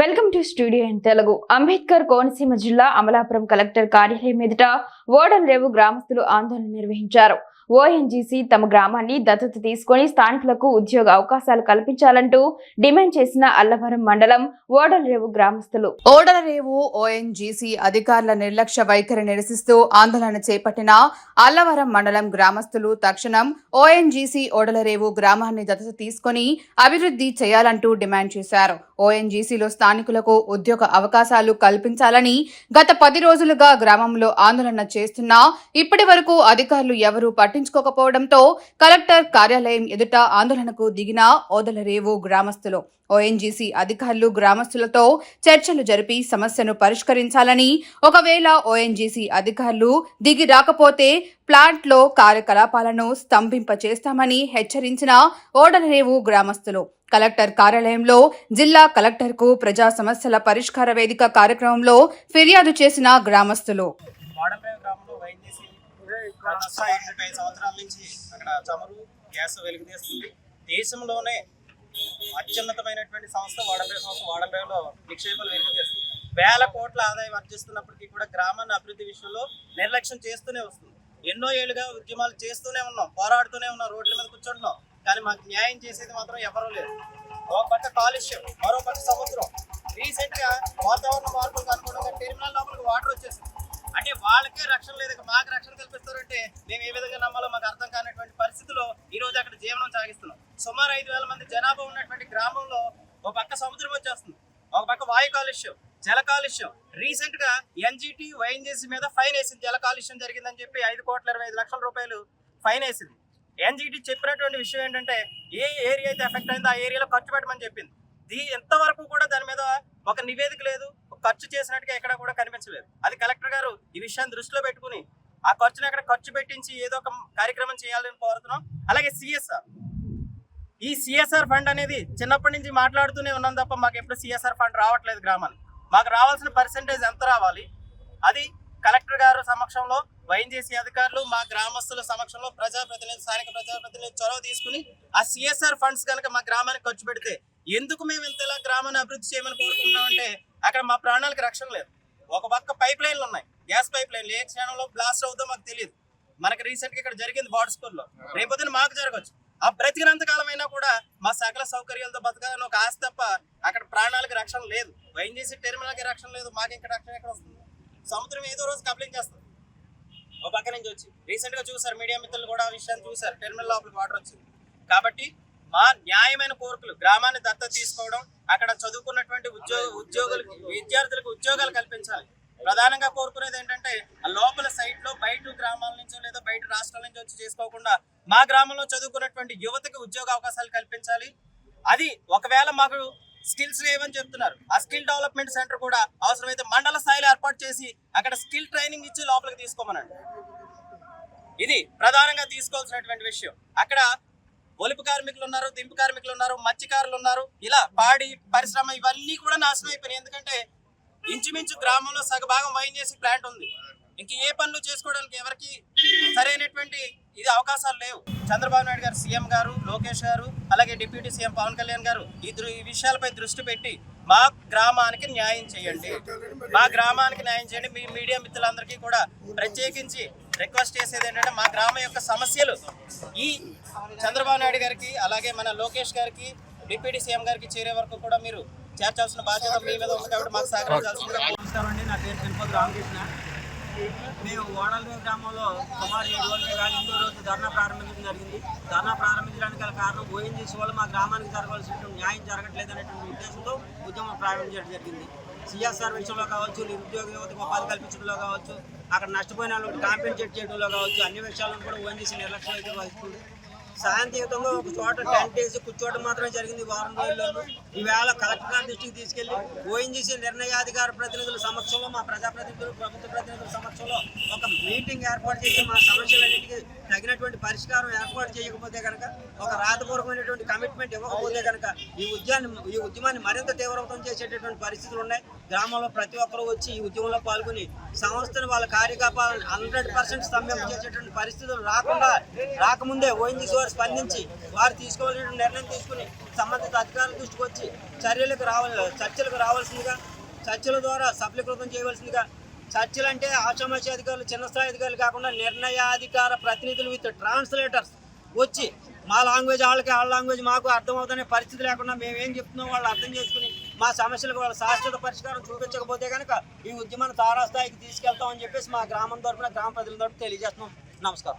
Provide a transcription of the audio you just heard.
Welcome to studio in Telugu. Ambedkar Konaseema జిల్లా Amalapuram collector కార్యాలయం ఎదుట ఓడన్ రేవు గ్రామస్తులు ఆందోళన నిర్వహించారు. ఓఎన్జీసీ తమ గ్రామాన్ని దత్తత తీసుకొని స్థానికులకు ఉద్యోగ అవకాశాలు కల్పించాలంటూ డిమాండ్ చేసిన అల్లవరం మండలం ఓడలరేవు గ్రామస్తులు. ఓడలరేవు ఓఎన్జీసీ అధికారుల నిర్లక్ష్య వైఖరి నిరసిస్తూ ఆందోళన చేపట్టిన అల్లవరం మండలం గ్రామస్తులు తక్షణం ఓఎన్జీసీ ఓడలరేవు గ్రామాన్ని దత్తత తీసుకొని అభివృద్ధి చేయాలంటూ డిమాండ్ చేశారు. ఓఎన్జీసీలో స్థానికులకు ఉద్యోగ అవకాశాలు కల్పించాలని గత పది రోజులుగా గ్రామంలో ఆందోళన చేస్తున్నా ఇప్పటి వరకు అధికారులు ఎవరూ పట్టించుకోకపోవడంతో కలెక్టర్ కార్యాలయం ఎదుట ఆందోళనకు దిగిన ఓదలరేవు గ్రామస్తులు. ఓఎన్జీసీ అధికారులు గ్రామస్తులతో చర్చలు జరిపి సమస్యను పరిష్కరించాలని ఒకవేళ ఓఎన్జీసీ అధికారులు దిగి రాకపోతే ప్లాంట్లో కార్యకలాపాలను స్తంభింపచేస్తామని హెచ్చరించిన ఓడలరేవు గ్రామస్తులు. కలెక్టర్ కార్యాలయంలో జిల్లా కలెక్టర్కు ప్రజా సమస్యల పరిష్కార వేదిక కార్యక్రమంలో ఫిర్యాదు చేసిన గ్రామస్తులు మోడల్ గ్రామంలో వైన్ చేసి ముప్పై ఐదు సంవత్సరాల నుంచి అక్కడ చమురు గ్యాస్ వెలుగుతీస్తుంది దేశంలోనే అత్యున్నతమైనటువంటి సంస్థ వాడలరేవు సంస్థ. వాడలరేవులో నిక్షేపాలు వెలుగుతీస్తుంది వేల కోట్ల ఆదాయం ఆర్జిస్తున్నప్పటికీ కూడా గ్రామాన్ని అభివృద్ధి విషయంలో నిర్లక్ష్యం చేస్తూనే వస్తుంది. ఎన్నో ఏళ్ళుగా ఉద్యమాలు చేస్తూనే ఉన్నాం. పోరాడుతూనే ఉన్నాం. రోడ్ల మీద కూర్చుంటున్నాం. కానీ మాకు న్యాయం చేసేది మాత్రం ఎవరూ లేరు. ఒక పక్క కాలుష్యం మరో పక్క సముద్రం. రీసెంట్గా వాతావరణ మార్పులకు అనుగుణంగా టెర్మినల్ లోపలికి వాటర్ వచ్చేసింది. అంటే వాళ్ళకే రక్షణ లేదు మాకు రక్షణ కల్పిస్తారంటే మేము ఏ విధంగా నమ్మాలో మాకు అర్థం కానటువంటి పరిస్థితిలో ఈ రోజు అక్కడ జీవనం సాగిస్తున్నాం. సుమారు ఐదు వేల మంది జనాభా ఉన్నటువంటి గ్రామంలో ఒక పక్క సముద్రం వచ్చేస్తుంది ఒక పక్క వాయు కాలుష్యం జల కాలుష్యం. రీసెంట్గా ఎన్జిటి వైఎన్జీసీ మీద ఫైన్ వేసింది జల కాలుష్యం జరిగిందని చెప్పి ఐదు కోట్ల ఇరవై ఐదు లక్షల రూపాయలు ఫైన్ వేసింది. ఎన్జిటి చెప్పినటువంటి విషయం ఏంటంటే ఏ ఏరియా అయితే ఎఫెక్ట్ అయిందో ఆ ఏరియాలో ఖర్చు పెట్టమని చెప్పింది. దీ ఎంతవరకు కూడా దాని మీద ఒక నివేదిక లేదు ఖర్చు చేసినట్టుగా ఎక్కడ కూడా కనిపించలేదు. అది కలెక్టర్ గారు ఈ విషయాన్ని దృష్టిలో పెట్టుకుని ఆ ఖర్చుని ఎక్కడ ఖర్చు పెట్టించి ఏదో ఒక కార్యక్రమం చేయాలని కోరుతున్నాం. అలాగే సిఎస్ఆర్. ఈ సిఎస్ఆర్ ఫండ్ అనేది చిన్నప్పటి నుంచి మాట్లాడుతూనే ఉన్నాం తప్ప మాకు ఎప్పుడు సిఎస్ఆర్ ఫండ్ రావట్లేదు గ్రామానికి. మాకు రావాల్సిన పర్సంటేజ్ ఎంత రావాలి? అది కలెక్టర్ గారు సమక్షంలో వైఎన్జేసీ అధికారులు మా గ్రామస్తుల సమక్షంలో ప్రజాప్రతినిధి స్థానిక ప్రజాప్రతినిధి చొరవ తీసుకుని ఆ సిఎస్ఆర్ ఫండ్స్ కనుక మా గ్రామానికి ఖర్చు పెడితే ఎందుకు మేము ఇంతలా గ్రామాన్ని అభివృద్ధి చేయమని కోరుకుంటున్నాం అంటే అక్కడ మా ప్రాణాలకు రక్షణ లేదు. ఒక పక్క పైప్ లైన్లు ఉన్నాయి. గ్యాస్ పైప్ లైన్లు ఏ క్షణంలో బ్లాస్ట్ అవుతుందో మాకు తెలియదు. మనకి రీసెంట్గా ఇక్కడ జరిగింది బాడీ స్కూల్లో రేపొద్దున మాకు జరగచ్చు. ఆ బ్రతికినంత కాలం అయినా కూడా మా సకల సౌకర్యాలతో బతకాలని ఒక ఆశ తప్ప అక్కడ ప్రాణాలకు రక్షణ లేదు. వైఎన్జీసీ టెర్మినల్కి రక్షణ లేదు. మాకు ఇంకా రక్షణ ఎక్కడ వస్తుంది? సముద్రం ఏదో రోజు కంప్లైంట్ చేస్తుంది. ఓ పక్క నుంచి వచ్చి. రీసెంట్గా చూసారు మీడియా మిత్రులు కూడా ఆ విషయాన్ని చూసారు. టెర్మినల్ లోపలికి వాటర్ వచ్చింది. కాబట్టి మా న్యాయమైన కోరికలు గ్రామాన్ని దత్తత తీసుకోవడం అక్కడ చదువుకున్నటువంటి ఉద్యోగ ఉద్యోగులకు విద్యార్థులకు ఉద్యోగాలు కల్పించాలి. ప్రధానంగా కోరుకునేది ఏంటంటే ఆ లోపల సైట్లో బయట గ్రామాల నుంచో లేదా బయట రాష్ట్రాల నుంచి వచ్చి చేసుకోకుండా మా గ్రామంలో చదువుకున్నటువంటి యువతకి ఉద్యోగ అవకాశాలు కల్పించాలి. అది ఒకవేళ మాకు స్కిల్స్ లేవని చెప్తున్నారు. ఆ స్కిల్ డెవలప్మెంట్ సెంటర్ కూడా అవసరమైతే మండల స్థాయిలో ఏర్పాటు చేసి అక్కడ స్కిల్ ట్రైనింగ్ ఇచ్చి లోపలికి తీసుకోమనండి. ఇది ప్రధానంగా తీసుకోవాల్సినటువంటి విషయం. అక్కడ ఒలిపు కార్మికులు ఉన్నారు దింపు కార్మికులు ఉన్నారు మత్స్యకారులు ఉన్నారు. ఇలా పాడి పరిశ్రమ ఇవన్నీ కూడా నాశనం అయిపోయినాయి. ఎందుకంటే ఇంచుమించు గ్రామంలో సగభాగం వైన్ చేసి ప్లాంట్ ఉంది. ఇంక ఏ పనులు చేసుకోవడానికి ఎవరికి సరైనటువంటి ఇది అవకాశాలు లేవు. చంద్రబాబు నాయుడు గారు సీఎం గారు లోకేష్ గారు అలాగే డిప్యూటీ సీఎం పవన్ కళ్యాణ్ గారు ఈ ఈ విషయాలపై దృష్టి పెట్టి మా గ్రామానికి న్యాయం చేయండి. మా గ్రామానికి న్యాయం చేయండి. మీ మీడియా మిత్రులందరికీ కూడా ప్రత్యేకించి రిక్వెస్ట్ చేసేది ఏంటంటే మా గ్రామం యొక్క సమస్యలు ఈ చంద్రబాబు నాయుడు గారికి అలాగే మన లోకేష్ గారికి డిప్యూటీ సీఎం గారికి చేరే వరకు కూడా మీరు చేర్చాల్సిన బాధ్యత మీ మీద ఉంది కాబట్టి మాకు నమస్కారం అండి. నా పేరు తిరుపతి రామకృష్ణ. మేము ఓడలరేవు గ్రామంలో సుమారు ఏడు రోజులు కానీ ఎనిమిదో రోజు ధర్నా ప్రారంభించడం జరిగింది. ధర్నా ప్రారంభించడానికి గల కారణం ఓఎన్జీసీ వాళ్ళు మా గ్రామానికి జరగవలసినటువంటి న్యాయం జరగట్లేదు అనేటువంటి ఉద్దేశంతో ఉద్యమం ప్రారంభించడం జరిగింది. సిఎస్ఆర్ విషయంలో కావచ్చు నిరుద్యోగ యువతకు ఉపాధి కల్పించడంలో కావచ్చు అక్కడ నష్టపోయిన వాళ్ళకి కాంపెన్సేట్ చేయడంలో కావచ్చు అన్ని విషయాలను కూడా ఓఎన్జీసీ నిర్లక్ష్యం అయితే వహిస్తుంది. శాంతియుతంగా ఒక చోట టెంట్ వేసి కూర్చోవడం మాత్రమే జరిగింది వారం రోజుల్లో ఈవేళ కలెక్టర్ గారి దృష్టికి తీసుకెళ్ళి ఓఎన్జీసీ నిర్ణయాధికార ప్రతినిధుల సమక్షంలో మా ప్రజాప్రతినిధులు ప్రభుత్వ ప్రతినిధుల సమక్షంలో ఒక మీటింగ్ ఏర్పాటు చేసి మా సమస్యలన్నింటికి తగినటువంటి పరిష్కారం ఏర్పాటు చేయకపోతే కనుక ఒక రాతపూర్వకమైనటువంటి కమిట్మెంట్ ఇవ్వకపోతే కనుక ఈ ఉద్యాన్ని ఈ ఉద్యమాన్ని మరింత తీవ్రతం చేసేటటువంటి పరిస్థితులు ఉన్నాయి. గ్రామంలో ప్రతి ఒక్కరూ వచ్చి ఈ ఉద్యమంలో పాల్గొని సంస్థను వాళ్ళ కార్యకలాపాలను హండ్రెడ్ పర్సెంట్ స్తంభం చేసేటువంటి పరిస్థితులు రాకుండా రాకముందే ఓఎన్జీసీ వారు స్పందించి వారు తీసుకోవాల్సిన నిర్ణయం తీసుకుని సంబంధిత అధికారుల దృష్టికి వచ్చి చర్యలకు రావాలి చర్చలకు రావాల్సిందిగా చర్చల ద్వారా సఫలీకృతం చేయవలసిందిగా చర్చలు అంటే ఆషామాషి అధికారులు చిన్న స్థాయి అధికారులు కాకుండా నిర్ణయాధికార ప్రతినిధులు విత్ ట్రాన్స్లేటర్స్ వచ్చి మా లాంగ్వేజ్ వాళ్ళకి వాళ్ళ లాంగ్వేజ్ మాకు అర్థమవుతున్న పరిస్థితి లేకుండా మేము ఏం చెప్తున్నాం వాళ్ళు అర్థం చేసుకుని మా సమస్యలకు వాళ్ళ శాశ్వత పరిష్కారం చూపించకపోతే కనుక ఈ ఉద్యమాన్ని తారాస్థాయికి తీసుకెళ్తామని చెప్పేసి మా గ్రామం తరఫున గ్రామ ప్రజల తరఫున తెలియజేస్తున్నాం. నమస్కారం.